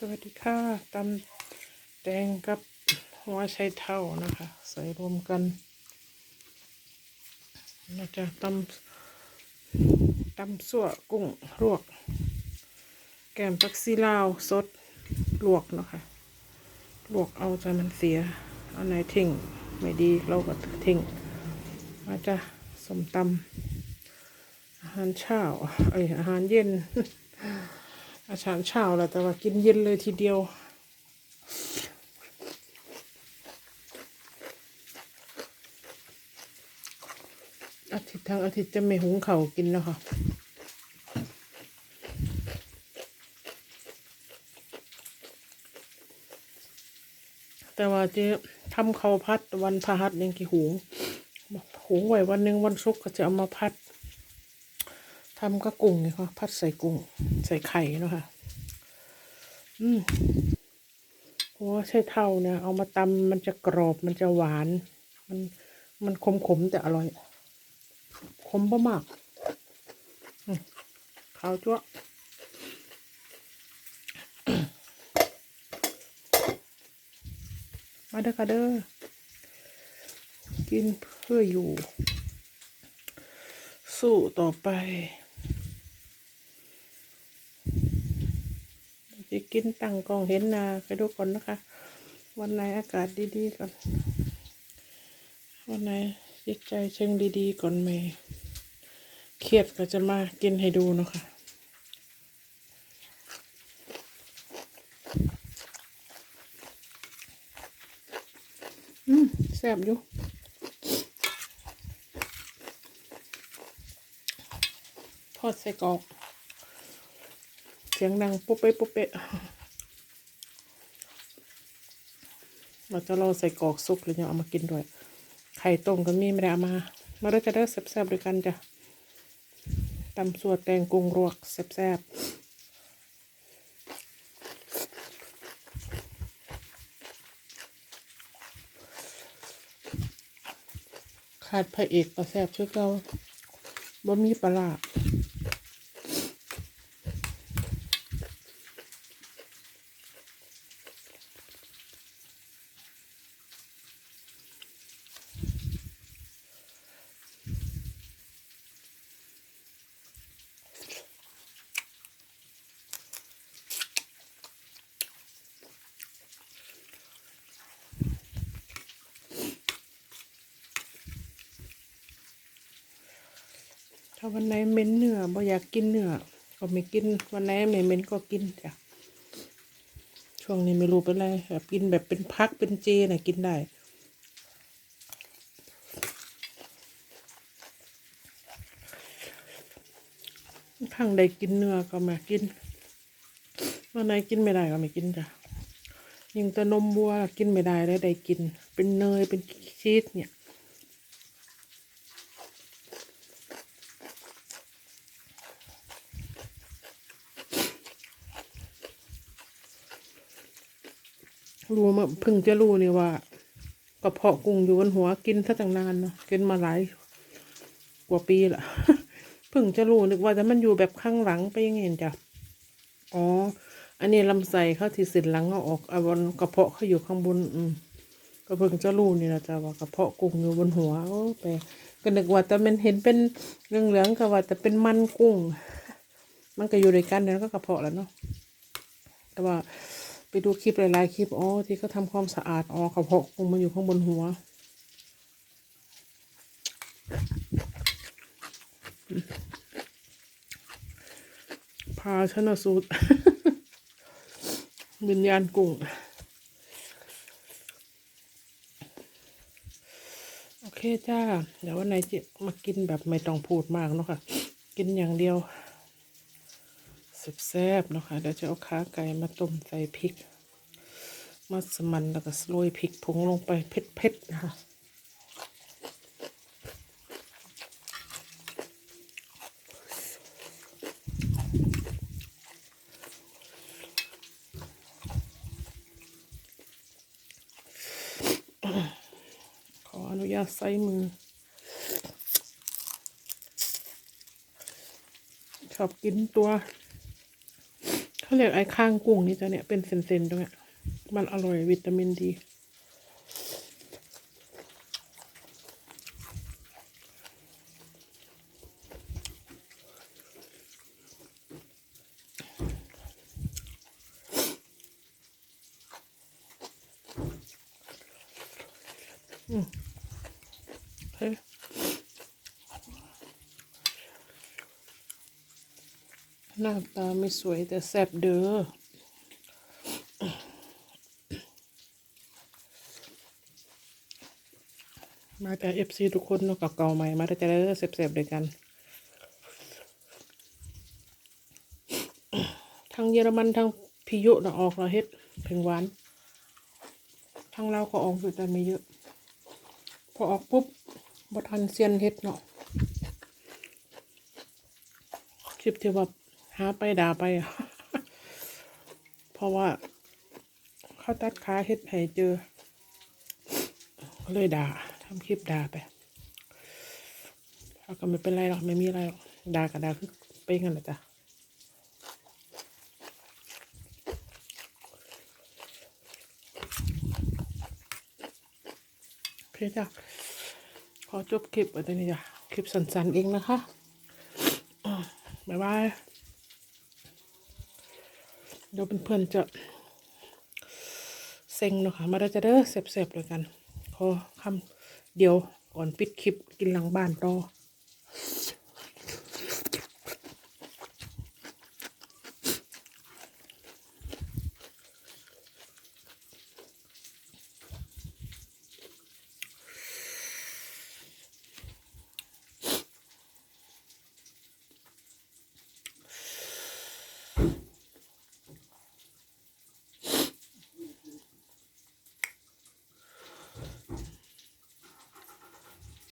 สวัสดีค่ะตำแดงกับหัวไชเท่านะคะ ใส่รวมกันเราจะตำตำสั่วกุ้งลวก แกมปักซีลาวสดลวกนะคะลวกเอาจมันเสีย เอาไหนทิ้งไม่ดีเราก็ทิ้งมาจะสมตำอาหารเช้าเอ้ยอาหารเย็น อาหารเช้าแหละแต่ว่ากินเย็นเลยทีเดียว อาทิตย์ทั้งอาทิตย์จะไม่หุงเข่ากินแล้วค่ะแต่ว่าจะทำข้าวพัดวันพหัสยังกี่หุงหุงไว้วันหนึ่งวันศุกร์ก็จะเอามาพัด ทำก็กุ้งไงคะพัดใส่กุ้ง ใส่ไข่เนาะค่ะ อืมโอ้ใช่เท่าเนี่ย เอามาตำมันจะกรอบมันจะหวาน มันมันขมขมๆแต่อร่อย ขมประมากข้าวจ้วมาเด้อค่ะเด้อกินเพื่ออยู่ สู้ต่อไป จะกินตั้งกองเห็นนาไปดูก่อนนะคะ วันไหนอากาศดีๆก่อน วันไหนจิตใจเชิงดีๆก่อนไหมเครียดก็จะมากินให้ดูเนาะคะอืมแซ่บอยู่ทอดใส่กรอก เสียงดังปุ๊บเป๊ะปุ๊บเป๊ะเราจะรอใส่กรอกซุปแล้วยังเอามากินด้วย ไข่ต้มก็มีไม่ได้เอามา มาด้วยกันเด้แซ่บๆด้วยกันจ้ะตำสวดแตงกุ้งรวกแซ่บๆขาดพระเอกก็แซ่บชื่อเก่าบ่มีปลา ถ้าวันไหนเหม็นเนื้อบ่อยากกินเนื้อก็ไม่กิน วันไหนไม่เหม็นก็กินจ้ะ ช่วงนี้ไม่รู้เป็นไรแบบกินแบบเป็นพักเป็นเจน่ะกินได้ข้างใดกินเนื้อก็มากินวันไหนกินไม่ได้ก็ไม่กินจ้ะยิงแต่นมวัวกินไม่ได้แล้วได้กิน เป็นเนยเป็นชีสเนี่ย รู้มาเพิ่งจะรู้นี่ว่ากระเพาะกุ้งอยู่บนหัวกินซะตั้งนานเนาะกินมาหลายกว่าปีละเพิ่งจะรู้นึกว่าแต่มันอยู่แบบข้างหลังไปยังไงจ้ะอ๋อ อันนี้ลำไส้เขาที่สินหลังเอาออกเอาบนกระเพาะเขาอยู่ข้างบน อืมก็เพิ่งจะรู้นี่นะจ้ะว่ากระเพาะกุ้งอยู่บนหัวโอ้แปลก็นึกว่าแต่มันเห็นเป็นเหลืองก็ว่าแต่เป็นมันกุ้ง มันก็อยู่ด้วยกันเนี่ยก็กระเพาะแล้วเนาะแต่ว่า ไปดูคลิปหลายๆคลิปอ๋อที่เขาทำความสะอาดอ๋อกระเพาะคงมันอยู่ข้างบนหัวพาชนะสูตรวิญญาณกุ้งโอเคจ้า เดี๋ยววันไหนจะมากินแบบไม่ต้องพูดมากเนาะค่ะ กินอย่างเดียว แซ่บๆนะคะเดี๋ยวจะเอาขาไก่มาต้มใส่พริก มัสมันแล้วก็โรยพริกผงลงไปเผ็ดๆนะคะขออนุญาตใส่มือ ชอบกินตัว เขาเรียกไอ้ข้างกุ้งนี่จ้ะเนี่ยเป็นเซนๆตรงเนี้ยมันอร่อยวิตามินดีอืมเฮ้ หน้าตาไม่สวยแต่แซ่บเด้อมาแต่เอฟซีทุกคนเนาะเก่าๆใหม่มาแต่จะได้แซ่บๆด้วยกันทั้งเยอรมันทั้งพิยุนะออกเราเฮ็ดเพ่งหวานทั้งเราก็ออกอยู่แต่ไม่เยอะ พอออกปุ๊บบทันเซียนเฮ็ดเนาะคลิปที่ว่า หาไปด่าไป เพราะว่า เขาตัดขาเฮ็ดให้เจอ ก็เลยด่าทำคลิปด่าไปแล้วก็ไม่เป็นไรหรอกไม่มีอะไรหรอกด่ากับด่าคือเป็นกันแหละจ้ะโอเคจ้ะขอจบคลิปไว้ตรงนี้จ้ะคลิปสั้นๆเองนะคะบ๊ายบาย เดี๋ยวเพื่อนๆจะเซ็งเนาะค่ะมาได้จะเด้อเสบๆเลยกัน ขอคำเดียวก่อนปิดคลิปกินหลังบ้านต่อ